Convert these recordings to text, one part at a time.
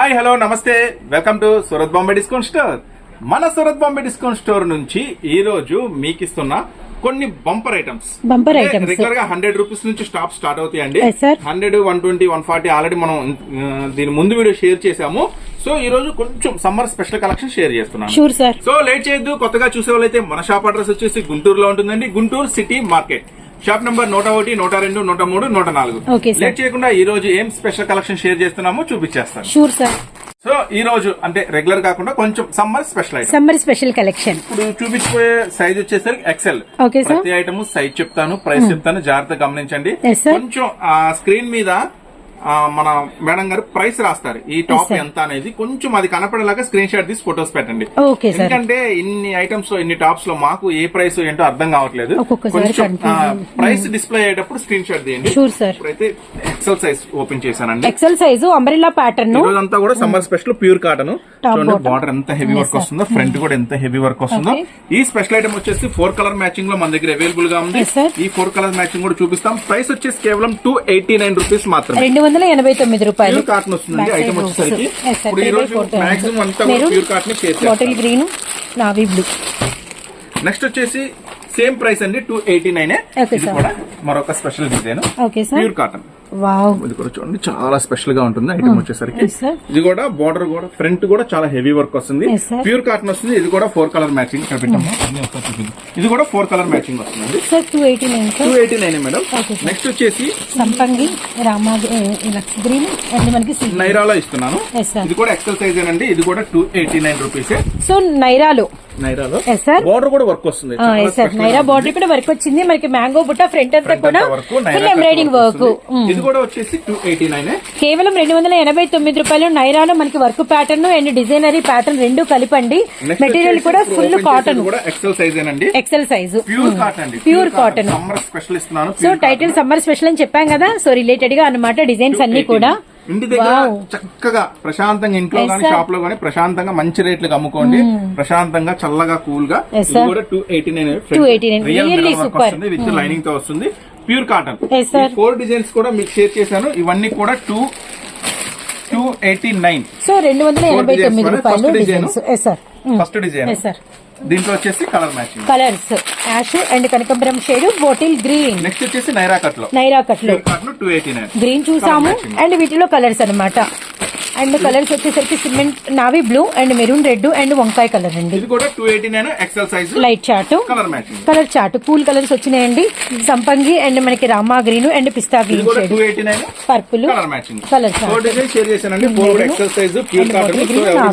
Hi hello నమస్తే. Welcome to Surat Bombay discount store. మన Surat Bombay discount store నుంచి ఈ రోజు మీకు ఇస్తున్న కొన్ని బంపర్ ఐటమ్స్. Bumper items. రెగ్యులర్గా హండ్రెడ్ రూపీస్ నుంచి స్టాప్ స్టార్ట్ అవుతాయండి. Hundred one twenty one forty already మనం దీని ముందు వీడియో షేర్ చేసాము సో ఈ రోజు కొంచెం సమ్మర్ స్పెషల్ కలెక్షన్ షేర్ చేస్తున్నాను. షూర్ సార్ సో లేట్ చేయొద్దు. కొత్తగా చూసే వాళ్ళైతే మన షాప్ అడ్రస్ వచ్చేసి గుంటూరులో ఉంటుందండి. Guntur city market. Shop number నూట ఒకటి నూట రెండు నూట మూడు నూట నాలుగు. లేట్ చేయకుండా ఈ రోజు ఏం స్పెషల్ కలెక్షన్ షేర్ చేస్తున్నామో చూపించేస్తాను. Sure sir. సో ఈ రోజు అంటే రెగ్యులర్ కాకుండా కొంచెం summer special item. Summer special collection. ఇప్పుడు చూపించబోయే సైజ్ వచ్చేసరికి ఎక్సెల్. ప్రతి ఐటమ్ సైజ్ చెప్తాను ప్రైస్ చెప్తాను జాగ్రత్తగా గమనించండి. కొంచెం ఆ స్క్రీన్ మీద మన మేడం గారు ప్రైస్ రాస్తారు. ఈ టాప్. ఎంత అనేది కొంచెం అది కనపడేలాగా స్క్రీన్ షాట్ తీసి ఫొటోస్ పెట్టండి. ఎందుకంటే ఇన్ని ఐటమ్స్లో ఇన్ని టాప్స్లో మాకు ఏ ప్రైస్ ఏంటో అర్థం కావట్లేదు. కొంచెం. ప్రైస్ డిస్ప్లే అయ్యేటప్పుడు స్క్రీన్ షాట్ తీయండి. ఇప్పుడైతే ఎక్సెల్ సైజ్ ఓపెన్ చేశానండి. ఎక్సెల్ సైజు అంబ్రెల్లా ప్యాటర్న్ రోజంతా కూడా సమ్మర్ స్పెషల్ ప్యూర్ కాటన్ చూడండి. బార్డర్ ఎంత హెవీ వర్క్ వస్తుందో ఫ్రంట్ కూడా ఎంత హెవీ వర్క్ వస్తుందో. ఈ స్పెషల్ ఐటమ్ వచ్చేసి ఫోర్ కలర్ మ్యాచింగ్లో మన దగ్గర అవైలబుల్గా ఉంది. ఈ ఫోర్ కలర్ మ్యాచింగ్ కూడా చూపిస్తాం. ప్రైస్ వచ్చేసి కేవలం టూ ఎయిటీ నైన్ రూపీస్ మాత్రమే. రెండు వందల ఎనభై తొమ్మిది రూపాయలు. కాటన్ వస్తుందండి ఐటమ్. వచ్చేసరికి. ఇప్పుడు ఈ రోజు. మాక్సిమం అంతా కూడా pure cotton bottle green navy blue next వచ్చేసి సేమ్ ప్రైస్ అండి టూ ఎయిటీ నైన్ మరొక స్పెషల్ డిజైన్ ప్యూర్ కాటన్ ఇది కూడా చూడండి చాలా స్పెషల్గా ఉంటుంది ఐటమ్ వచ్చేసరికి. Yes, sir. ఇది కూడా బార్డర్ కూడా ఫ్రంట్ కూడా చాలా హెవీ వర్క్ వస్తుంది. ప్యూర్ కాటన్ వస్తుంది ఇది కూడా ఫోర్ కలర్ మ్యాచింగ్ ఇక్కడ పెట్టాము. ఇది కూడా ఫోర్ కలర్ మ్యాచింగ్ వస్తుంది sir two eighty nine two eighty nine madam. Next వచ్చేసి సంపంగి గ్రీన్ మనకి నైరాలో ఇస్తున్నాను. ఇది కూడా ఎక్సెల్ సైజ్ అండి ఇది కూడా two eighty nine rupees so నైరాలో. నైరాలో? బార్డర్ కూడా వర్క్ వస్తుంది. గా నైరా ఉంటుంది. బార్డర్ కూడా వర్క్ వచ్చింది. మనకి మ్యాంగో బుట్ట ఫ్రంట్ అంతా కూడా ఎంబ్రాయిడింగ్ వర్క్. ఇది కూడా వచ్చేసి టూ ఎయిటీ నైన్ కేవలం రెండు వందల ఎనభై తొమ్మిది రూపాయలు నైరాలో మనకి work pattern and designer pattern రెండు కలిపండి. మెటీరియల్ కూడా ఫుల్ కాటన్ కూడా ఎక్సెల్ సైజ్ అండి ఎక్సెల్ సైజు ప్యూర్ కాటన్ అండి. ప్యూర్ కాటన్ సమ్మర్ స్పెషల్ ఇస్తున్నాను సో టైటిల్ సమ్మర్ స్పెషల్ అని చెప్పాం కదా. సో రిలేటెడ్గా అన్నమాట డిజైన్స్ అన్ని కూడా. ఇంటి దగ్గర. చక్కగా ప్రశాంతంగా ఇంట్లో గానీ. Hmm. షాప్లో గానీ ప్రశాంతంగా మంచి రేట్లకు అమ్ముకోండి. ప్రశాంతంగా చల్లగా కూల్గా. కూడా two eighty nine 289. Really super. వస్తుంది విత్ లైనింగ్తో వస్తుంది. Pure cotton. ఫోర్ డిజైన్స్ కూడా మీకు షేర్ చేశాను. ఇవన్నీ కూడా two two eighty nine so రెండు వందల ఎనభై తొమ్మిది రూపాయలు ఫస్ట్ డిజైన్ ఎస్ సార్ దీంట్లో వచ్చేసి colour matching colours ash and కనకంబరం shade bottle green next వచ్చేసి నైరా కట్లో Naira two eighty nine green చూసాము. అండ్ వీటిలో కలర్స్ అన్నమాట. అండ్ కలర్స్ వచ్చేసరికి cement navy blue and maroon red and వంకాయ కలర్ అండి. ఇది కూడా two eighty nine XL size light chart colour matching colour chart cool colours వచ్చినాయండి. సంపంగి అండ్ మనకి Rama green and pista green two eighty nine purple colour matching share చేశానండి. Four XL size pure cotton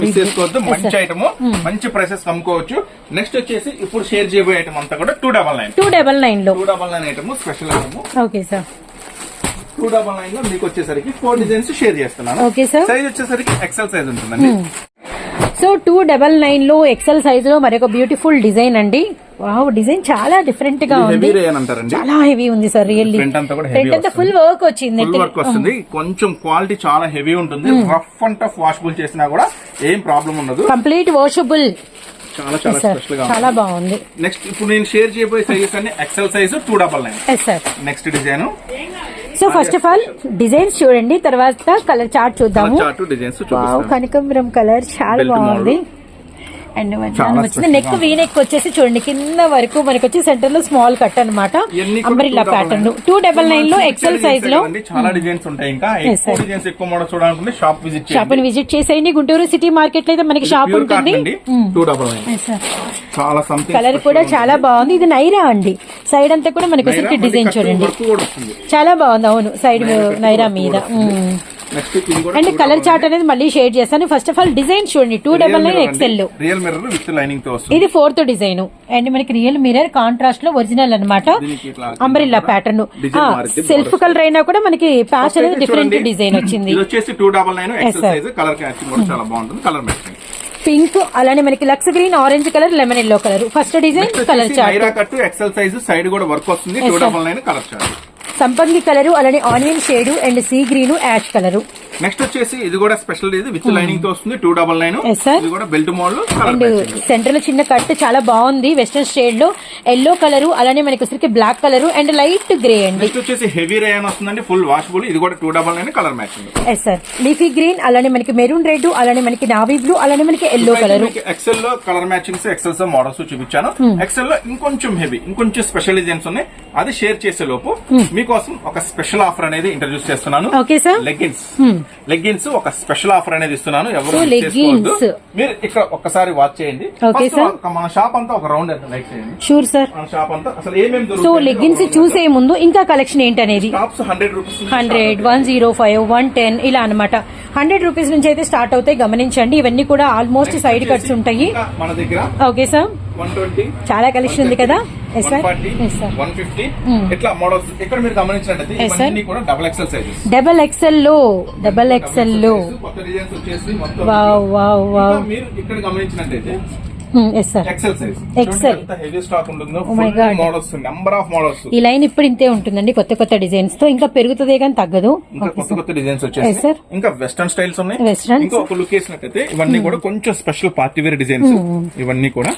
miss. చేసుకోవద్దు. మంచి. Item మంచి prices అమ్ముకోవచ్చు next వచ్చేసి ఇప్పుడు షేర్ చేయబోయే ఐటమ్ అంతా కూడా two double nine two double నైన్లో. Two double nine item special item okay sir two double నైన్లో మీకు వచ్చేసరికి ఫోర్ డిజైన్స్ షేర్ చేస్తున్నాను. సైజ్ వచ్చేసరికి ఎక్సెల్ సైజ్ ఉంటుందండి. సో టూ డబల్ నైన్లో ఎక్సెల్ సైజ్లో మరొక బ్యూటిఫుల్ డిజైన్ అండి. వావ్ డిజైన్ చాలా డిఫరెంట్గా ఉంది. హెవీ రేయన్ అంటారండి. చాలా హెవీ ఉంది సార్ రియల్లీ అంతా ఫుల్. వర్క్ వచ్చింది ఫుల్ వర్క్ వస్తుంది. కొంచెం క్వాలిటీ చాలా హెవీ ఉంటుంది. రఫ్ అండ్ టఫ్ వాషబుల్ చేసినా కూడా ఏం ప్రాబ్లం ఉండదు. కంప్లీట్ వాషబుల్ చాలా చాలా సార్ స్పెషల్గా చాలా బాగుంది. నెక్స్ట్ ఇప్పుడు నేను షేర్ చేయబోయే సైజెస్ అన్ని XL size two double nine next design so first of all designs చూడండి తర్వాత కలర్ చార్ట్ చూద్దాము. చార్ట్ డిజైన్స్ కనకంబరం కలర్ చాలా బాగుంది. అండ్ వచ్చింది నెక్ వీ నెక్ వచ్చేసి చూడండి కింద వరకు మనకి వచ్చి సెంటర్లో స్మాల్ కట్ అనమాట అంబ్రిల్లా 299. ప్యాటర్న్ టూ డబల్ నైన్లో. ఎక్సెల్ సైజ్లో చాలా డిజైన్స్ ఉంటాయి ఇంకా. ఎక్కువ మోడల్ చూడాలనుకుంటే షాప్ విజిట్ షాప్ని విజిట్ చేసేయండి. గుంటూరు సిటీ మార్కెట్లో అయితే మనకి షాప్ ఉంటుంది. చాలా కలర్ కూడా చాలా బాగుంది. ఇది నైరా అండి. సైడ్ అంతా కూడా మనకి వచ్చి డిజైన్ చూడండి. చాలా బాగుంది. అవును. సైడ్ నైరా మీద. అండ్. కలర్ చార్ట్ అనేది మళ్ళీ షేడ్ చేస్తాను. ఫస్ట్ ఆఫ్ ఆల్ డిజైన్ చూడండి. Two double nine XL real mirror with లైనింగ్తో వస్తుంది. ఇది ఫోర్త్ డిజైన్ అండ్ మనకి రియల్ మిరర్ కాంట్రాస్ట్లో ఒరిజినల్ అనమాట అంబ్రిల్లా ప్యాటర్న్ సెల్ఫ్ కలర్ అయినా కూడా మనకి ప్యాచ్ అనేది డిఫరెంట్ డిజైన్ వచ్చింది. ఇది వచ్చేసి టూ డబల్ నైన్ కలర్ చాలా బాగుంటుంది. కలర్ మ్యాచింగ్ పింక్ అలానే మనకి lux green orange colour lemon yellow colour first design colour chart cut XL size side కూడా వర్క్ వస్తుంది. Two. Double nine colour chart సంపంగి కలరు అలానే onion shade and sea green ash colour. Next వచ్చేసి ఇది కూడా special ఇది with లైనింగ్తో వస్తుంది టూ డబల్ నైన్. ఇది కూడా బెల్ట్ మోడల్ అండ్ సెంటర్లో చిన్న కట్ చాలా బాగుంది. వెస్టర్న్ షేడ్లో ఎల్లో కలర్ అలానే మనకి వచ్చరికి black colour and light grey అండి. నెక్స్ట్ వచ్చేసి హెవీ రేయన్ వస్తుందండి ఫుల్ వాషబుల్ ఇది కూడా two double nine colour matching yes sir leafy green అలానే మనకి మెరూన్ రెడ్ అలానే మనకి నావీ బ్లూ అలానే మనకి ఎల్లో కలర్ ఎక్సెల్లో కలర్ మ్యాచింగ్స్ ఎక్సెల్స్ మోడల్స్ చూపించాను. ఎక్సెల్లో ఇంకొంచెం హెవీ ఇంకొంచెం స్పెషల్ డిజైన్స్ ఉన్నాయి. అది షేర్ చేసే లోపు మీకోసం ఒక స్పెషల్ ఆఫర్ అనేది ఇంట్రడ్యూస్ చేస్తున్నాను. ఓకే సార్ లెగ్గిన్స్ లెగ్గిన్స్ ఒక స్పెషల్ ఆఫర్ అనేది ఇస్తున్నాను. ఎవరు. మీరు ఇక్కడ ఒక్కసారి వాచ్ చేయండి. మన షాప్ అంతా ఒక రౌండ్ లైక్ చేయండి. షూర్ సార్ మన షాప్ అంతా అసలు ఏమేమి సో లెగ్గిన్స్ చూసే ముందు ఇంకా కలెక్షన్ ఏంటనేది? Hundred rupees hundred one zero five one ten ఇలా అన్నమాట. హండ్రెడ్ రూపీస్ నుంచి అయితే స్టార్ట్ అవుతాయి గమనించండి. ఇవన్నీ కూడా ఆల్మోస్ట్ సైడ్ కట్స్ ఉంటాయి. మన దగ్గర ఓకే సార్ చాలా కలెక్షన్ ఉంది కదా? డబుల్ ఎక్సెల్ డబల్ ఎక్సెల్లో డబల్ ఎక్సెల్లో. ఉంటుందో Oh ఈ లైన్ ఇప్పుడు ఇంతే ఉంటుందండి కొత్త కొత్త డిజైన్స్తో. ఇంకా పెరుగుతుంది కానీ తగ్గదు. ఇంకా కొత్త కొత్త డిజైన్స్ వచ్చేసి. ఇంకా వెస్టర్న్ స్టైల్స్ ఉన్నాయి. Westerns. ఇంకా ఒక లుక్ వేసినట్టయితే ఇవన్నీ కూడా కొంచెం స్పెషల్ పార్టీ వేర్ డిజైన్స్ ఇవన్నీ కూడా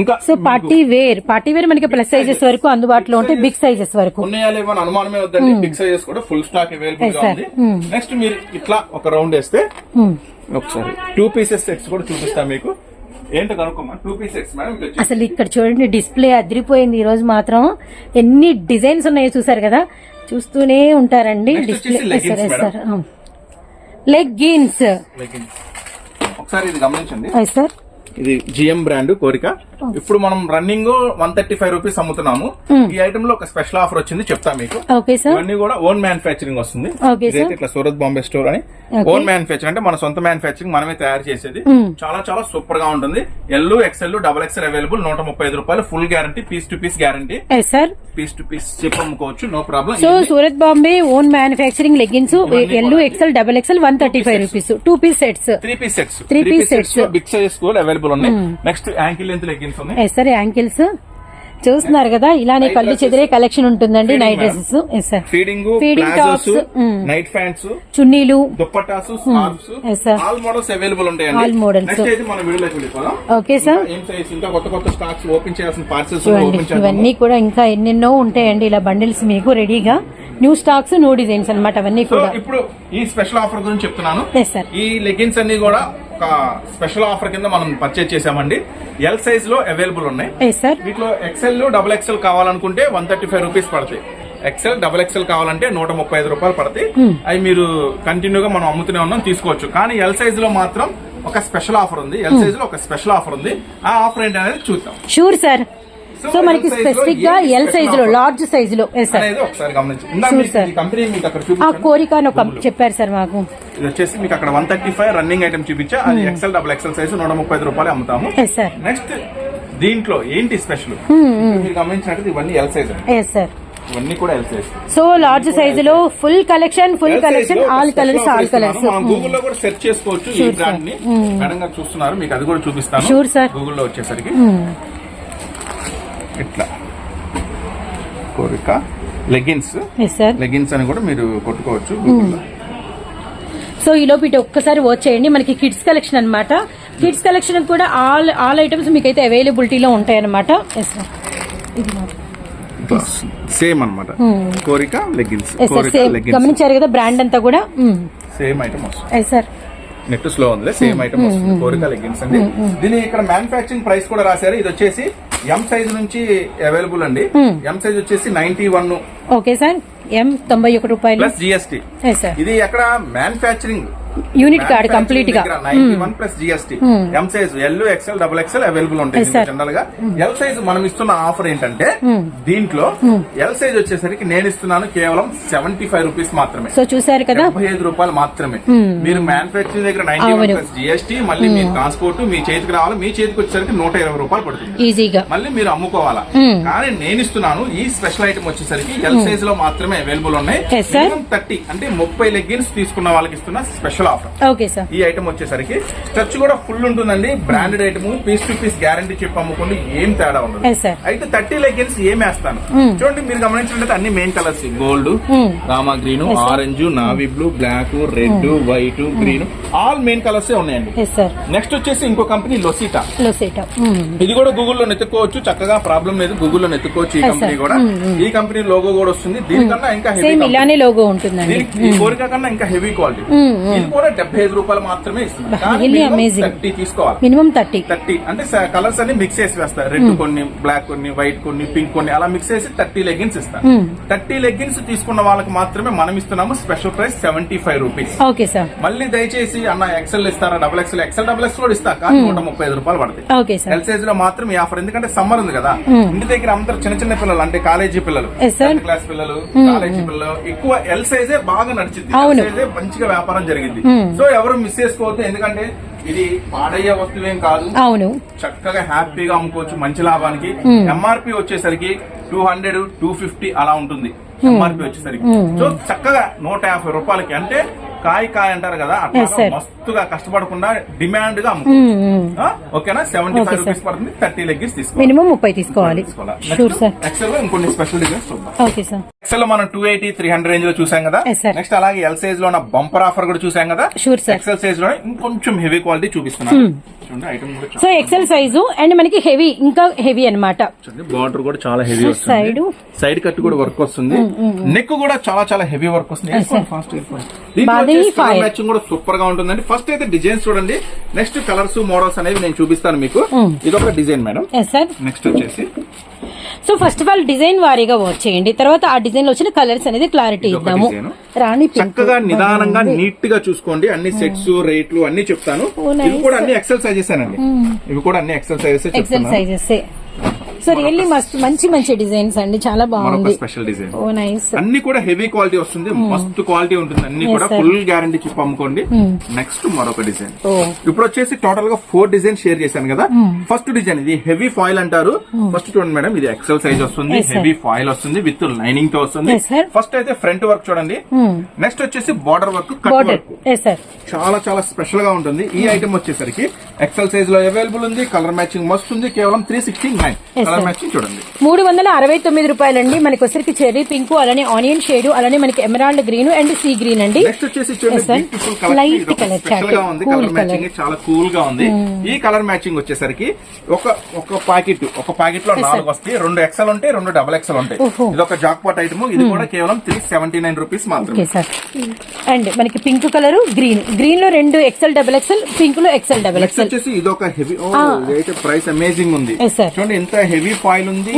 ఇంకా so party wear party wear మనకి ప్లస్ సైజెస్ వరకు అందుబాటులో ఉంటాయి బిగ్ సైజెస్ వరకు. ఉన్నాయా లేవని అనుమానమే వద్దండి. బిగ్ సైజెస్ కూడా ఫుల్ స్టాక్ అవైలబుల్ Yes, గా sir. ఉంది. నెక్స్ట్ మీరు ఇట్లా ఒక రౌండ్ వేస్తే Hmm. ఒకసారి టూ పీసెస్ సెట్స్ కూడా చూపిస్తా మీకు. ఏంటో కనుక్కోమా? టూ పీస్ సెట్స్ మేడం ఇక్కడ వచ్చేసి అసలు ఇక్కడ చూడండి డిస్ప్లే అదిరిపోయింది ఈ రోజు మాత్రం. ఎన్ని డిజైన్స్ ఉన్నాయో చూసారు కదా? చూస్తూనే ఉంటారండి. Display leggings leggings. ఒకసారి ఇది గమనించండి. సార్ ఇది జిఎం బ్రాండ్ కోరిక. ఇప్పుడు మనం running one thirty five rupees అమ్ముతున్నాము. ఈ ఐటమ్లో ఒక స్పెషల్ ఆఫర్ వచ్చింది చెప్తా మీకు. ఇవన్నీ కూడా ఓన్ మ్యానుఫాక్చరింగ్ వస్తుంది. ఇదైతే. ఇట్లా సూరత్ బాంబే స్టోర్ అని. ఓన్ మ్యానుఫాక్చరింగ్ అంటే మన సొంత మ్యానుఫాక్చరింగ్ మనమే తయారు చేసేది. చాలా చాలా సూపర్గా ఉంటుంది. L XL double XL available నూట ముప్పై ఐదు రూపాయలు full guarantee piece to piece guarantee sir piece to piece చెప్పి అమ్ముకోవచ్చు no problem so Surat Bombay own manufacturing leggings L XL double XL one thirty five rupees two piece sets three piece sets Three piece sets. Big sizes కూడా available ఉన్నాయి. Next ankle length leggings ఉన్నాయి. Sir ankles చూస్తున్నారు కదా ఇలానే కళ్ళు చెదిరే collection ఉంటుందండి night. Dresses yes sir feeding tops, mm. Night pants చున్నీలు. దుప్పటాసు. ఆల్ మోడల్స్ అవైలబుల్ ఉంటాయండి. నెక్స్ట్ అయితే మన ఓకే సార్ ఇంకా ఏం సైజ్ ఇంకా కొత్త కొత్త స్టాక్స్ ఓపెన్ చేయాల్సిన పార్సల్స్ ఇవన్నీ కూడా ఇంకా ఎన్నెన్నో ఉంటాయండి ఇలా బండిల్స్ మీకు రెడీగా న్యూ స్టాక్స్ న్యూ డిజైన్స్ అన్నమాట అవన్నీ కూడా. ఇప్పుడు ఈ స్పెషల్ ఆఫర్ గురించి చెప్తున్నాను. ఎస్ సార్ ఈ లెగిన్స్ అన్ని కూడా ఒక స్పెషల్ ఆఫర్ కింద మనం పర్చేజ్ చేసామండి ఎల్ సైజ్లో అవైలబుల్ ఉన్నాయి. వీటిలో ఎక్సెల్ డబుల్ ఎక్సెల్ కావాలనుకుంటే వన్ థర్టీ ఫైవ్ రూపీస్ పడతాయి. ఎక్సెల్ డబుల్ ఎక్సెల్ కావాలంటే నూట ముప్పై ఐదు రూపాయలు పడతాయి. అవి మీరు కంటిన్యూగా మనం అమ్ముతూనే ఉన్నాం తీసుకోవచ్చు. కానీ ఎల్ సైజ్లో మాత్రం ఒక స్పెషల్ ఆఫర్ ఉంది. ఎల్ సైజ్లో ఒక స్పెషల్ ఆఫర్ ఉంది. ఆ ఆఫర్ ఏంటి అనేది చూద్దాం. షూర్ సార్ సో మనకి లో స్పెసిఫిక్గా ఎల్ సైజ్లో? లార్జ్ సైజ్లో. సార్ ఆ కోరిక చెప్పారు సార్ మాకు. ఇది వచ్చేసి మీకు అక్కడ one thirty five running item చూపించా. అది ఎక్సెల్ డబుల్ ఎక్సెల్ సైజ్ నూట ముప్పై ఐదు రూపాయలు అమ్ముతాము. సార్ నెక్స్ట్ దీంట్లో ఏంటి స్పెషల్ మీరు గమనించినట్టు ఇవన్నీ ఎల్ సైజ్ ఎస్ సార్ ఇవన్నీ కూడా ఎల్ సైజ్ సో లార్జ్ సైజ్లో full collection full collection all colours all colours మనం గూగుల్లో కూడా సెర్చ్ చేసుకోవచ్చు ఈ బ్రాండ్ని మేడం గారు చూస్తున్నారు మీకు అది కూడా చూపిస్తాను. Sure, sir. గూగుల్లో వచ్చేసరికి. ఇట్లా. కోరిక. లెగిన్స్ లెగిన్స్ అని కూడా మీరు కొట్టుకోవచ్చు సో ఈ లోపు ఇటు ఒక్కసారి వాచ్ చేయండి. మనకి కిడ్స్ కలెక్షన్ అన్నమాట. కిడ్స్ కలెక్షన్ కూడా ఆల్ ఆల్ ఐటమ్స్ మీకు అయితే అవైలబిలిటీలో ఉంటాయి అనమాట సేమ్ అన్నమాట. కోరిక లెగిన్స్ లెగిన్స్ గమనించారు కదా బ్రాండ్ అంతా కూడా? సేమ్ ఐటమ్ వస్తుంది. సార్ నెట్ స్లో ఉంది. సేమ్ ఐటమ్ వస్తుంది. కోరిక లెగ్గిన్స్ అండి. దీని ఇక్కడ మ్యానుఫాక్చరింగ్ ప్రైస్ కూడా రాశారు. ఇది వచ్చేసి ఎం సైజ్ నుంచి అవైలబుల్ అండి. ఎం సైజ్ వచ్చేసి ninety one okay sir M తొంభై ఒక రూపాయలు. ప్లస్ జిఎస్టీ ఇది ఎక్కడ? మ్యానుఫాక్చరింగ్ యూనిట్ కార్డ్ కంప్లీట్గా. Ninety one plus GST M size L XL double XL available ఉంటాయి Yes, sir. జనరల్గా. ఎల్ సైజ్ మనం ఇస్తున్న ఆఫర్ ఏంటంటే దీంట్లో ఎల్ సైజ్ వచ్చేసరికి నేను ఇస్తున్నాను కేవలం సెవెంటీ ఫైవ్ రూపీస్ మాత్రమే. సో చూసారు కదా? ఐదు రూపాయలు మాత్రమే. మీరు మ్యానుఫాక్చరింగ్ దగ్గర నైన్టీ వన్. ప్లస్ జిఎస్టీ మళ్ళీ మీ ట్రాన్స్పోర్ట్ మీ చేతికి రావాలి. మీ చేతికి వచ్చేసరికి నూట ఇరవై రూపాయలు పడుతుంది. ఈజీగా మళ్ళీ మీరు అమ్ముకోవాలా? కానీ నేను ఇస్తున్నాను ఈ స్పెషల్ ఐటమ్ వచ్చేసరికి ఎల్ సైజ్లో మాత్రమే అవైలబుల్ ఉన్నాయి. థర్టీ అంటే ముప్పై లెగ్గిన్స్ తీసుకున్న వాళ్ళకి ఇస్తున్న special special offer okay sir ఈ ఐటమ్ వచ్చేసరికి స్ట్రెచ్ కూడా ఫుల్ ఉంటుందండి. Branded item piece to piece guarantee చెప్పి అమ్ముకోండి ఏం తేడా ఉండదు. అయితే థర్టీ లెగిన్స్ ఏం వేస్తాను? చూడండి మీరు గమనించినట్లయితే అన్ని main colours gold Rama green orange navy blue black red white green all main colours ఉన్నాయండి. నెక్స్ట్ వచ్చేసి ఇంకో కంపెనీ లొసిటా లోసేటా ఇది కూడా గూగుల్లో నెత్తుకోవచ్చు చక్కగా ప్రాబ్లం లేదు. గూగుల్లో నెత్తుకోవచ్చు ఈ కంపెనీ. కూడా. ఈ కంపెనీ లోగో కూడా వస్తుంది. దీనికన్నా ఇంకా హెవీ ఇలానే లోగో దీనికి ఈ కోరిక కన్నా ఇంకా హెవీ క్వాలిటీ కూడా డెబ్బై ఐదు రూపాయలు మాత్రమే amazing. థర్టీ తీసుకోవాలి. Minimum thirty. థర్టీ. అంటే కలర్స్ అన్ని మిక్స్ చేసి వేస్తారు. రెడ్ కొన్ని బ్లాక్ కొన్ని వైట్ కొన్ని పింక్ కొన్ని అలా మిక్స్ చేసి థర్టీ లెగ్గిన్స్ ఇస్తారు. థర్టీ లెగ్గిన్స్ తీసుకున్న వాళ్ళకి మాత్రమే మనం ఇస్తున్నాము special price seventy five rupees okay sir మళ్ళీ దయచేసి అన్న ఎక్సెల్ ఇస్తారా? Double XL XL double X కూడా ఇస్తా కానీ నూట ముప్పై ఐదు రూపాయలు పడతాయి. ఓకే సార్ ఎల్ సైజ్లో మాత్రం ఈ ఆఫర్ ఎందుకంటే సమ్మర్ ఉంది కదా. ఇంటి దగ్గర అందరు చిన్న చిన్న పిల్లలు అంటే కాలేజీ పిల్లలు క్లాస్ పిల్లలు కాలేజీ పిల్లలు ఎక్కువ ఎల్ సైజే బాగా నడిచింది మంచిగా వ్యాపారం జరిగింది. సో ఎవరు మిస్ చేసుకోవద్దు ఎందుకంటే ఇది పాడయ్యే వస్తువేం కాదు. అవును. చక్కగా హ్యాపీగా అమ్ముకోవచ్చు మంచి లాభానికి. ఎంఆర్పి వచ్చేసరికి టూ హండ్రెడ్ టూ ఫిఫ్టీ అలా ఉంటుంది. ఎంఆర్పి వచ్చేసరికి. సో చక్కగా నూట యాభై రూపాయలకి అంటే కాయ కాయ అంటారు కదా అట్లా. మస్తుగా కష్టపడకుండా డిమాండ్గా అమ్ముకో ఆ? ఓకేనా? Seventy five. రూపీస్ పడుతుంది థర్టీ లెగ్గిస్ తీసుకోవాలి. మినిమం ముప్పై తీసుకోవాలి. షూర్ సార్ ఎక్సెల్లో ఇంకొన్ని స్పెషల్ డిజైన్స్ చూద్దాం. ఓకే సార్ ఎక్సెల్లో మనం టూ ఎయిటీ త్రీ హండ్రెడ్ రేంజ్లో చూసాం కదా. నెక్స్ట్ అలాగే ఎల్ సైజ్లో ఉన్న బంపర్ ఆఫర్ కూడా చూసాం కదా. ఎక్సెల్ సైజ్లో ఇంకొంచెం హెవీ క్వాలిటీ చూపిస్తున్నాను. చూడండి ఐటమ్ కూడా సో ఎక్సెల్ సైజు అండ్ మనకి హెవీ ఇంకా హెవీ అన్నమాట. చూడండి బార్డర్ కూడా చాలా హెవీ వస్తుంది. Side. సైడ్ కట్ కూడా వర్క్ వస్తుంది. నెక్ కూడా చాలా చాలా హెవీ వర్క్ వస్తుంది. వేసుకోండి, fire. మ్యాచింగ్ కూడా సూపర్గా ఉంటుందండి. ఫస్ట్ అయితే డిజైన్స్ చూడండి. నెక్స్ట్ కలర్స్ మోడల్స్ అనేవి నేను చూపిస్తాను మీకు. ఇది ఒక డిజైన్ మేడం నెక్స్ట్ వచ్చేసి. So first of all design వారీగా వాచ్ చేయండి. తర్వాత ఆ డిజైన్లో వచ్చిన కలర్స్ అనేది క్లారిటీ ఇద్దాము. రాణి చక్కగా నిదానంగా నీట్గా చూసుకోండి. అన్ని సెట్స్ రేట్లు అన్ని చెప్తాను. Oh, nice. ఇవి కూడా అన్ని ఎక్సెల్ సైజెస్ అండి ఇవి కూడా అన్ని XL sizes XL sizes so really మస్తు మంచి మంచి డిజైన్స్ అండి. చాలా బాగుంది. స్పెషల్ డిజైన్ ఓ నైస్ అన్ని కూడా హెవీ క్వాలిటీ వస్తుంది. మస్తు క్వాలిటీ ఉంటుంది. అన్ని కూడా. ఫుల్ గ్యారంటీ చెప్పి అమ్ముకోండి. నెక్స్ట్ మరొక డిజైన్ ఇప్పుడు వచ్చేసి టోటల్గా ఫోర్ డిజైన్ షేర్ చేశాను కదా. ఫస్ట్ డిజైన్ ఇది హెవీ ఫాయిల్ అంటారు. ఫస్ట్ చూడండి మేడం ఇది ఎక్సెల్ సైజ్ వస్తుంది. హెవీ ఫాయిల్ వస్తుంది విత్ లైనింగ్తో వస్తుంది. ఫస్ట్ అయితే ఫ్రంట్ వర్క్ చూడండి. నెక్స్ట్ వచ్చేసి బార్డర్ వర్క్ కట్ వర్క్ చాలా చాలా స్పెషల్గా ఉంటుంది. ఈ ఐటమ్ వచ్చేసరికి ఎక్సెల్ సైజ్లో అవైలబుల్ ఉంది. కలర్ మ్యాచింగ్ మస్తు ఉంది. కేవలం three sixty nine colour sir. Matching చూడండి. మూడు వందల అరవై తొమ్మిది రూపాయలండి మనకి వచ్చరికి చెర్రీ పింక్ అలానే ఆనియన్ షేడ్ అలానే మనకి emerald green and sea green అండి. నెక్స్ట్ వచ్చేసి కలర్ స్పెషల్ chart. గా ఉంది. Colour matching. చాలా కూల్గా ఉంది. ఈ కలర్ మ్యాచింగ్ వచ్చేసరికి ఒక ఒక ప్యాకెట్ ఒక ప్యాకెట్లో. నాలుగు వస్తాయి. రెండు ఎక్సెల్ ఉంటాయి రెండు డబల్ ఎక్సెల్ ఉంటాయి. ఇది ఒక జాక్ పాట్ ఐటమ్ ఇది కూడా కేవలం త్రీ సెవెంటీ నైన్ రూపీస్ మాత్రమే అండ్ మనకి పింక్ కలర్ గ్రీన్. గ్రీన్లో రెండు ఎక్సెల్ డబల్ ఎక్సెల్ పింక్లో ఎక్సెల్ డబల్ ఎక్సెల్ వచ్చేసి ఇది ఒక హెవీ ప్రైస్ అమేజింగ్ ఉంది. చూడండి ఎంత హెవీ ఫాయిల్ ఉంది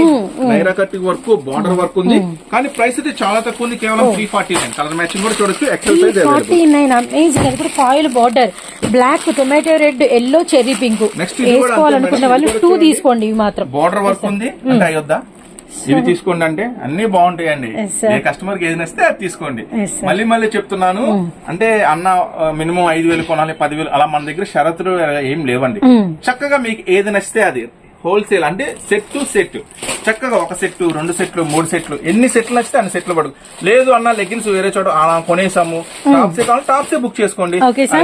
Naira cutting work border work ఉంది. కానీ ప్రైస్ అయితే చాలా తక్కువ ఉంది కేవలం three forty nine colour matching కూడా చూడొచ్చు XL size forty nine amazing కూడా foil border. Black tomato red yellow cherry pink అంతే వేసుకోవాలనుకున్న. వాళ్ళు టూ. తీసుకోండి ఇవి మాత్రం. బార్డర్ వర్క్ ఉంది అంటే అయ్యొద్దా ఇవి తీసుకోండి అంటే అన్ని బాగుంటాయండి. ఏ కస్టమర్కి ఏది నచ్చితే అది తీసుకోండి. మళ్ళీ మళ్ళీ చెప్తున్నాను అంటే అన్న మినిమం ఐదు వేలు కొనాలి పదివేలు అలా మన దగ్గర షరతులు ఏం లేవండి. చక్కగా మీకు ఏది నచ్చితే అది. హోల్సేల్ అంటే సెట్ టు సెట్. చక్కగా ఒక సెట్ రెండు సెట్లు మూడు సెట్లు. ఎన్ని సెట్లు నచ్చితే అన్ని సెట్లు పడు లేదు అన్న లెగిన్స్ వేరే చోట కొనేసాము. టాప్స్ కావాలి టాప్సే బుక్ చేసుకోండి.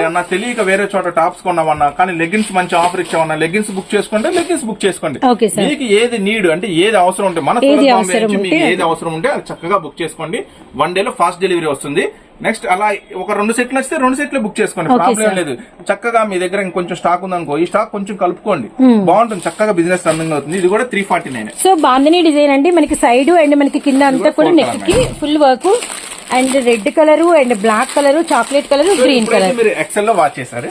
అన్న తెలియక వేరే చోట టాప్స్ కొన్నామన్నా కానీ లెగిన్స్ మంచి ఆఫర్ ఇచ్చామన్నా లెగిన్స్ బుక్ చేసుకుంటే లెగిన్స్ బుక్ చేసుకోండి. మీకు ఏది నీడ్ అంటే ఏది అవసరం ఉంటే మన మీకు ఏది అవసరం ఉంటే అది చక్కగా బుక్ చేసుకోండి. వన్ డే లో ఫాస్ట్ డెలివరీ వస్తుంది. నెక్స్ట్ అలా ఒక రెండు సెట్లు వస్తే రెండు సెట్లు బుక్ చేసుకోండి. ప్రాబ్లం. లేదు. చక్కగా మీ దగ్గర ఇంకొంచెం స్టాక్ ఉందనుకో ఈ స్టాక్ కొంచెం కలుపుకోండి. బాగుంటుంది. చక్కగా బిజినెస్ రన్నింగ్ అవుతుంది. ఇది కూడా three forty nine so bandhani design అండి. మనకి సైడ్ అండ్ మనకి కింద అంతా కూడా నెక్కి full work and red colour and black colour chocolate colour green colour మీరు ఎక్సెల్లో వాచ్ చేశారు.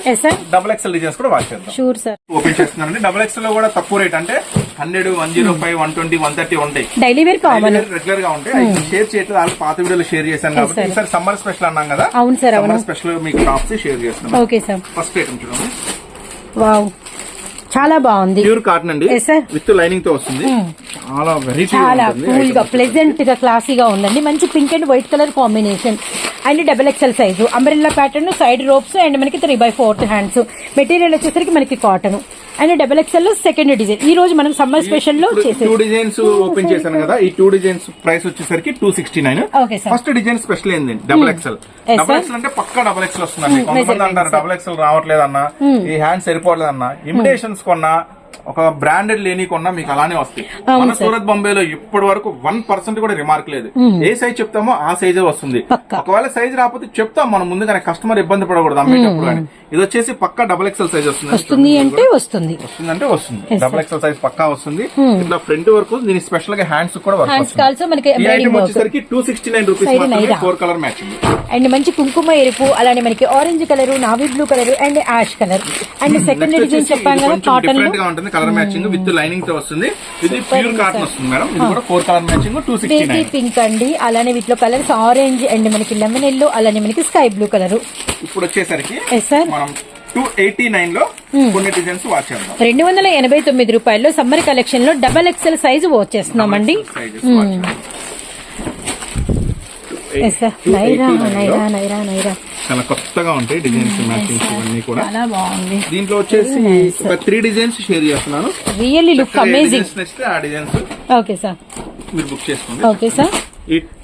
డబుల్ ఎక్సెల్ డిజైన్స్ కూడా వాచ్ చేద్దాం. షూర్ సార్ ఓపెన్ చేస్తున్నానండి. డబుల్ ఎక్సెల్లో కూడా తక్కువ రేట్ అంటే hundred one zero five one twenty one thirty ఉంటాయి డైలీ వేర్ కామన్ రెగ్యులర్గా ఉంటాయి షేర్ చేయట్లేదు. వాళ్ళు పాత వీడియోలో షేర్ చేశాను కాబట్టి సమ్మర్ స్పెషల్ అన్నాం కదా? అవును sir, అవును. స్పెషల్ మీకు టాప్స్ షేర్ చేస్తున్నాం. Okay sir. ఫస్ట్ ఐటమ్ చూడండి. వావ్. చాలా బాగుంది. ప్యూర్ కాటన్ అండి. విత్ లైనింగ్తో వస్తుంది. చాలా వెరైటీ చాలా కూల్గా ప్లెజెంట్గా క్లాసీగా ఉందండి. మంచి pink and white colour combination and double XL size umbrella pattern side ropes and మనకి three by fourth hands material వచ్చేసరికి మనకి cotton and double XL second design ఈ రోజు మనం సమ్మర్ స్పెషల్లో టూ డిజైన్స్ ఓపెన్ చేశాను కదా. ఈ టూ డిజైన్స్ ప్రైస్ వచ్చేసరికి two sixty nine first design special ఏంది double XL Yes, double. XL అంటే పక్కా డబుల్ ఎక్సెల్ వస్తుందండి. కొంతమంది measurements, అంటారు డబుల్ ఎక్సెల్ రావట్లేదన్నా. ఈ హ్యాండ్ సరిపోవట్లేదన్నా. ఇమిటేషన్స్ కొన్నా ఒక బ్రాండెడ్ లేని కొన్నా మీకు అలానే వస్తాయి. మన. సూరత్ బాంబేలో ఇప్పటి వరకు వన్ పర్సెంట్ కూడా రిమార్క్ లేదు. ఏ సైజ్ చెప్తామో ఆ సైజే వస్తుంది. ఒకవేళ సైజ్ రాకపోతే చెప్తాం మనం ముందుగానే. కస్టమర్ ఇబ్బంది పడకూడదు అమ్మేటప్పుడు కానీ ఇది వచ్చేసి పక్కా డబుల్ ఎక్సెల్ సైజ్ వస్తుంది. వస్తుంది అంటే వస్తుంది. వస్తుందంటే వస్తుంది. డబుల్ ఎక్సెల్ సైజ్ పక్కా వస్తుంది. ఇట్లా ఫ్రంట్ వర్క్ దీని స్పెషల్గా హ్యాండ్స్ కూడా వచ్చేసరికి two sixty nine rupees. Four colour matching and మంచి కుంకుమ ఎరుపు అలానే మనకి orange colour navy blue colour and ash colour and second design చెప్పాం కదా కాటన్ ఉంటుంది. కలర్ మ్యాచింగ్ విత్ లైనింగ్తో వస్తుంది. ఇది ప్యూర్ కాటన్ వస్తుంది మేడం. ఇది కూడా four colour matching two sixty pink అండి. అలానే వీటిలో కలర్స్ ఆరెంజ్ అండ్ మనకి లెమన్ ఎల్లో అలానే మనకి స్కై బ్లూ కలర్ ఇప్పుడు వచ్చేసరికి మనం టూ ఎయిటీ నైన్లో కొన్ని డిజైన్స్ వాచ్ చేద్దాం. రెండు వందల ఎనభై తొమ్మిది రూపాయల్లో సమ్మర్ కలెక్షన్లో డబల్ ఎక్సెల్ సైజు వచ్చేస్తున్నామండి Sizes watch చేద్దాం. ఎస్ సార్ నైరా నైరా నైరా నైరా చాలా కొత్తగా ఉంటాయి డిజైన్స్ మ్యాచింగ్స్ ఇవన్నీ కూడా. దీంట్లో వచ్చేసి ఒక త్రీ డిజైన్స్ షేర్ చేస్తున్నాను. రియల్లీ లుక్ అమేజింగ్ ఆ డిజైన్స్ ఓకే సార్ మీరు బుక్ చేసుకోండి. Okay sir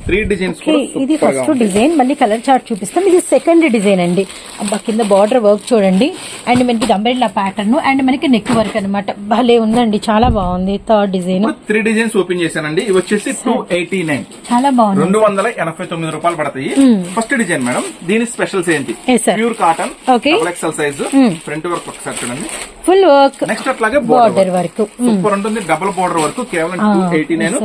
three designs okay ఇది ఫస్ట్ డిజైన్ మళ్ళీ కలర్ చార్ట్ చూపిస్తాం. ఇది సెకండ్ డిజైన్ అండి. అబ్బా కింద బార్డర్ వర్క్ చూడండి. అండ్ మనకి అంబ్రెల్లా ప్యాటర్న్ అండ్ మనకి నెక్ వర్క్ అన్నమాట. భలే ఉందండి చాలా బాగుంది third design three designs open చేశానండి. ఇవి వచ్చేసి టూ ఎయిటీ నైన్ చాలా బాగుంది. రెండు వందల ఎనభై తొమ్మిది రూపాయలు పడతాయి. ఫస్ట్ డిజైన్ మేడం దీని స్పెషల్స్ ఏంటి. Pure cotton. Double XL size front work ఒకసారి చూడండి. ఫుల్ వర్క్ నెక్స్ట్ అట్లాగే బార్డర్ వర్క్ సూపర్ ఉంటుంది. డబుల్ బోర్డర్ వరకు కేవలం two eighty nine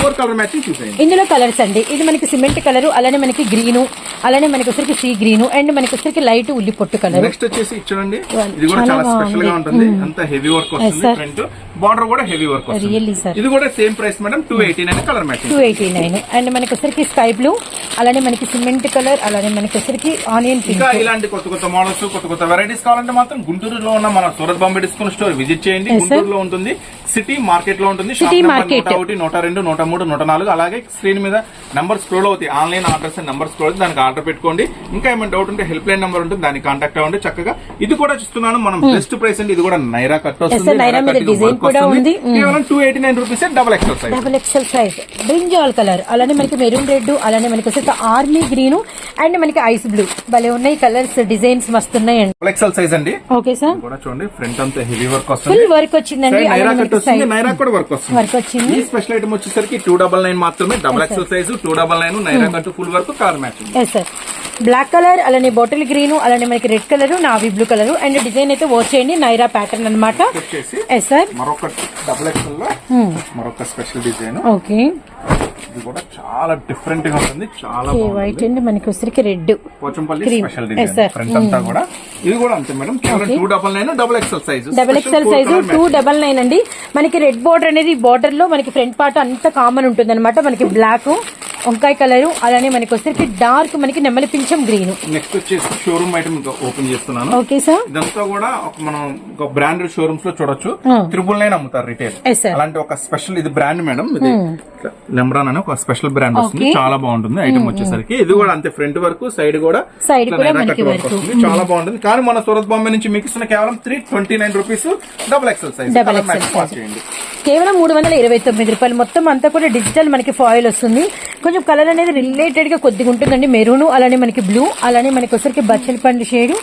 four colour matching చూసేయండి. ఇందులో కలర్స్ అండి. ఇది మనకి సిమెంట్ కలర్ అలానే మనకి గ్రీను అలానే మనకి వచ్చరికి సీ గ్రీను అండ్ మనకి వచ్చరికి లైట్ ఉల్లి పొట్టు కలర్. నెక్స్ట్ వచ్చేసి చూడండి ఇది కూడా చాలా స్పెషల్గా. ఉంటుంది. అంత హెవీ వర్క్ వస్తుంది. ఫ్రంట్ బార్డర్ కూడా హెవీ వర్క్ వస్తుంది. రియల్లీ సార్ ఇది కూడా same price madam two eighty nine colour matching two eighty nine and మనకి వచ్చరికి స్కై బ్లూ అలానే మనకి సిమెంట్ కలర్ అలానే మనకి వచ్చరికి ఆనియన్ ఇంకా ఇలాంటి కొత్త కొత్త మోడల్స్ కొత్త కొత్త వెరైటీస్ కావాలంటే మాత్రం గుంటూరులో ఉన్న మన Surat Bombay discount store visit చేయండి. గుంటూరులో ఉంటుంది సిటీ మార్కెట్లో ఉంటుంది. నూట ఒకటి నూట రెండు నూట మూడు నూట నాలుగు. అలాగే స్క్రీన్ మీద నంబర్ స్క్రోల్ అవుతాయి. ఆన్లైన్ ఆర్డర్స్ నంబర్ స్క్రోల్ అవుతుంది దానికి ఆర్డర్ పెట్టుకోండి. ఇంకా ఏమైనా డౌట్ ఉంటే హెల్ప్ లైన్ నెంబర్ ఉంటుంది. దానికి కాంటాక్ట్ అవ్వండి చక్కగా. ఇది కూడా చూస్తున్నాను. మనం బెస్ట్ ప్రైస్ అండి. ఇది కూడా నైరా కట్ వస్తుంది. నైరా మీద కట్ design work కూడా వస్తుంది. ఉంది. Mm. కేవలం two eighty nine rupees double XL size double XL size brinjal colour అలానే మనకి మెరూన్ రెడ్ అలానే మనకి వచ్చేసి ఆర్మీ గ్రీన్ అండ్ మనకి ఐస్ బ్లూ భలే ఉన్నాయి కలర్స్ డిజైన్స్ మస్తున్నాయండి డబల్ ఎక్సెల్ సైజ్ అండి. ఓకే సార్ కూడా చూడండి. ఫ్రంట్ అంతా హెవీ వర్క్ వస్తుంది. ఫుల్ వర్క్ వచ్చిందండి. నైరా కట్ వస్తుంది. నైరా కూడా వర్క్ వస్తుంది. వర్క్ వచ్చింది. ఈ స్పెషల్ ఐటమ్ వచ్చేసరికి టూ డబల్ నైన్ మాత్రమే double XL size two double nine Naira cut full work colour matching yes sir black colour అలానే బాటిల్ గ్రీన్ అలానే మనకి red colour navy blue colour and design అయితే watch చేయండి. Naira pattern వచ్చేసి yes sir మరొక double ఎక్సెల్లో మరొక స్పెషల్ డిజైన్ ఓకే ఇది కూడా చాలా డిఫరెంట్గా ఉంటుంది. చాలా వైట్ అండ్. మనకి వచ్చరికి red Pochampally Cream. Special Yes, design sir. Front అంతా కూడా. ఇది కూడా అంతే మేడం. కేవలం two double nine double size double XL size two double nine అండి. మనకి రెడ్ బోర్డర్ అనేది బార్డర్లో మనకి ఫ్రంట్ పార్ట్ అంతా కామన్ ఉంటుంది అనమాట మనకి బ్లాక్ వంకాయ కలర్ అలానే మనకి వచ్చేసరికి డార్క్ మనకి నెమలి పింఛం గ్రీన్. నెక్స్ట్ వచ్చేసి షోరూమ్ ఐటమ్ ఓపెన్ చేస్తున్నాను. Okay sir. ఇదంతా కూడా ఒక మనం ఒక బ్రాండెడ్ షోరూమ్స్లో చూడొచ్చు. త్రిబుల్ నైన్ అమ్ముతారు రిటైల్ అలాంటి ఒక స్పెషల్ ఇది బ్రాండ్ మేడం ఇది లెమ్రాన్ అని ఒక స్పెషల్ బ్రాండ్ వస్తుంది. చాలా బాగుంటుంది ఐటమ్ వచ్చేసరికి. ఇది కూడా అంతే ఫ్రంట్ వరకు సైడ్ కూడా. వస్తుంది. చాలా బాగుంటుంది. కానీ మన సూరత్ బాంబే నుంచి మీకు ఇస్తున్న కేవలం three twenty nine rupees double XL size size. చేయండి. కేవలం మూడు వందల ఇరవై తొమ్మిది రూపాయలు. మొత్తం అంతా కూడా డిజిటల్ మనకి ఫాయిల్ వస్తుంది. కొంచెం కలర్ అనేది రిలేటెడ్గా కొద్దిగా ఉంటుందండి. మెరూన్ అలానే మనకి బ్లూ అలానే మనకి వచ్చరికి బచ్చలి పండు షేడ్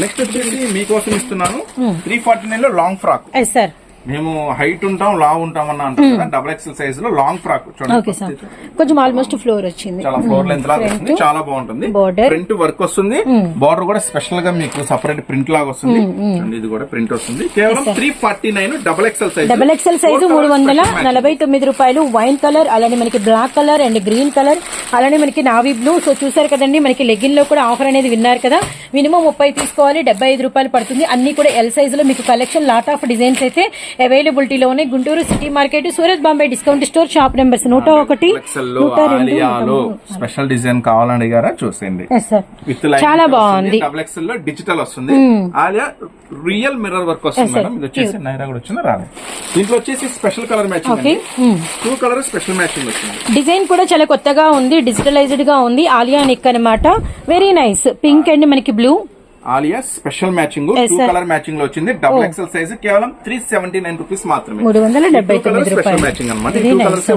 నెక్స్ట్ వచ్చేసి మీకోసం ఇస్తున్నాను. త్రీ ఫార్టీ నైన్లో లాంగ్ ఫ్రాక్ ఎస్ సార్ మేము హైట్ ఉంటాం లా ఉంటాం అన్న కదా డబుల్ ఎక్సెల్ సైజ్లో లాంగ్ ఫ్రాక్ సార్ కొంచెం ఆల్మోస్ట్ ఫ్లోర్ వచ్చింది. చాలా ఫ్లోర్ లెంత్ లాగా వస్తుంది చాలా బాగుంటుంది. ప్రింట్ వర్క్ వస్తుంది. బార్డర్ కూడా స్పెషల్గా మీకు సపరేట్ ప్రింట్ లాగా వస్తుంది. చూడండి, ఇది కూడా ప్రింట్ వస్తుంది. కేవలం three forty nine double XL size double XL size మూడు వందల నలభై తొమ్మిది రూపాయలు. వైన్ కలర్ అలానే మనకి black colour and green colour అలానే మనకి నావీ బ్లూ సో చూసారు కదండి మనకి లెగిన్లో కూడా ఆఫర్ అనేది విన్నారు కదా. మినిమం ముప్పై తీసుకోవాలి డెబ్బై ఐదు రూపాయలు పడుతుంది. అన్ని కూడా ఎల్ సైజ్లో మీకు కలెక్షన్ లాట్ ఆఫ్ డిజైన్స్ అయితే అవైలబిలిటీలో ఉన్నాయి Guntur city market Surat Bombay discount store shop numbers నూట ఒకటి స్పెషల్ డిజైన్ కావాలని అడిగారా? సార్ విత్ లైన్ చాలా బాగుంది. లో డిజిటల్ వస్తుంది. ఆలియా రియల్ మిర్రర్ వర్క్ వస్తుంది మేడం ఇది వచ్చేసి నైరా కూడా వచ్చింది? రాదు దీంట్లో వచ్చేసి special colour matching okay two colour special matching వచ్చింది. డిజైన్ కూడా చాలా కొత్తగా ఉంది డిజిటలైజ్డ్గా ఉంది. ఆలియా నెక్ అనమాట వెరీ నైస్ పింక్ అండ్ మనకి blue Alia special matching two. Colour మ్యాచింగ్లో వచ్చింది డబుల్ ఎక్సెల్ సైజ్ కేవలం త్రీ సెవెంటీ నైన్ రూపీస్ మాత్రమే మూడు వందల డెబ్బై తొమ్మిది రూపాయలు ఉంది.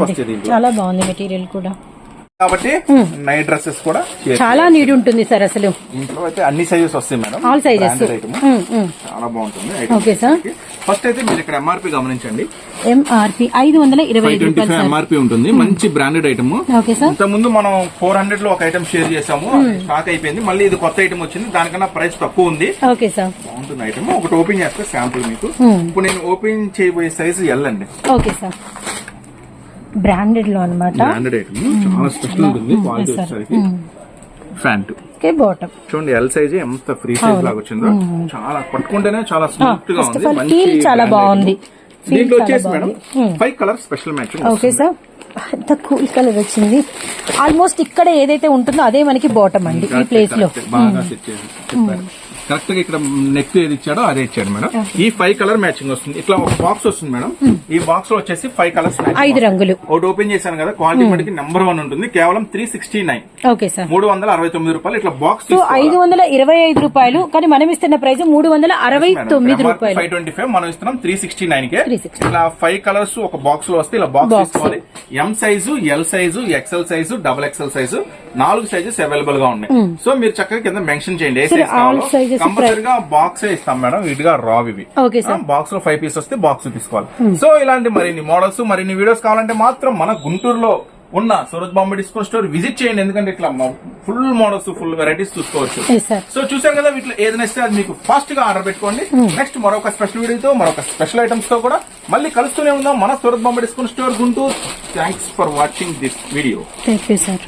వస్తాయి దీంట్లో. చాలా బాగుంది మెటీరియల్ కూడా కాబట్టి నైట్ డ్రెస్సెస్ కూడా. చాలా నీడ్ ఉంటుంది సార్ అసలు. దీంట్లో అయితే అన్ని సైజెస్ వస్తాయి మేడం. All sizes. చాలా బాగుంటుంది Okay, sir. ఫస్ట్ అయితే మీరు ఇక్కడ ఎంఆర్పి గమనించండి. ఎంఆర్పి ఐదు వందల ఇరవై ఫైవ్ సార్. ఎంఆర్పి ఉంటుంది. మంచి బ్రాండెడ్ ఐటమ్ ఓకే సార్ ఇంత ముందు మనం ఫోర్ హండ్రెడ్లో ఒక ఐటమ్ షేర్ చేసాము స్టాక్ అయిపోయింది. మళ్ళీ ఇది కొత్త ఐటమ్ వచ్చింది. దానికన్నా ప్రైస్ తక్కువ ఉంది. ఓకే సార్ బాగుంటుంది ఐటమ్ ఒకటి ఓపెన్ చేస్తే శాంపుల్ మీకు. ఇప్పుడు నేను ఓపెన్ చేయబోయే సైజు ఎల్ అండి. ఓకే సార్ బ్రాండెడ్లో అనమాట బ్రాండెడ్ ఐటమ్ చాలా స్పెషల్ ఉంటుంది క్వాలిటీ. వచ్చేసరికి. ఫ్యాంట్ ఓకే బాటమ్ చూడండి ఎల్ సైజ్ ఎంత ఫ్రీ సైజ్ లాగా వచ్చిందో. చాలా పట్టుకుంటేనే చాలా స్మూత్గా ఫస్ట్ ఉంది. ఆఫ్ ఆల్ మంచి ఫీల్ చాలా brand బాగుంది. దీంట్లో వచ్చేసి madam five colour special matching okay sir ఎంత కూల్ కలర్ వచ్చింది. ఆల్మోస్ట్ ఇక్కడ ఏదైతే ఉంటుందో అదే మనకి బాటమ్ అండి ఈ ప్లేస్లో. బాగా కరెక్ట్గా ఇక్కడ నెక్ ఏది ఇచ్చాడో అదే ఇచ్చాడు మేడం. ఈ ఫైవ్ కలర్ మ్యాచింగ్ వస్తుంది. ఇట్లా ఒక బాక్స్ వస్తుంది మేడం. ఈ బాక్స్లో వచ్చేసి ఫైవ్ కలర్స్ ఐదు రంగులు. ఒకటి ఓపెన్ చేశాను కదా క్వాలిటీ మటుకి నెంబర్ వన్ ఉంటుంది. కేవలం three sixty nine okay sir మూడు వందల అరవై తొమ్మిది రూపాయలు ఇట్లా బాక్స్ ఐదు వందల ఇరవై ఐదు రూపాయలు కానీ మనం ఇస్తున్న ప్రైస్ మూడు వందల అరవై తొమ్మిది రూపాయలు. ఫైవ్ ట్వంటీ ఫైవ్ మనం ఇస్తున్నాం త్రీ సిక్స్టీ నైన్ కే 369. ఇలా ఫైవ్ కలర్స్ ఒక బాక్స్లో వస్తే ఇలా బాక్స్. తీసుకోవాలి. M size L size XL size double XL size నాలుగు సైజెస్ అవైలబుల్గా ఉన్నాయి. సో మీరు చక్కగా కింద మెన్షన్ చేయండి. ఏ సైజ్ కంపల్సరీగా బాక్స్ ఇస్తాం మేడం. విడిగా రావ్ ఇవి. ఓకే సార్ బాక్స్లో ఫైవ్ పీస్ వస్తే బాక్స్ తీసుకోవాలి. సో ఇలాంటి మరిన్ని మోడల్స్ మరిన్ని వీడియోస్ కావాలంటే మాత్రం మన గుంటూరులో ఉన్న Surat Bombay discount store visit చేయండి. ఎందుకంటే ఇట్లా ఫుల్ మోడల్స్ ఫుల్ వెరైటీస్ చూసుకోవచ్చు. సో చూసారు కదా వీటిలో ఏది నచ్చితే అది మీకు ఫాస్ట్గా ఆర్డర్ పెట్టుకోండి. నెక్స్ట్ మరొక స్పెషల్ వీడియోతో మరొక స్పెషల్ ఐటమ్స్తో కూడా మళ్ళీ కలుస్తూనే ఉందాం మన Surat Bombay discount store Guntur. Thanks for watching this video thank you sir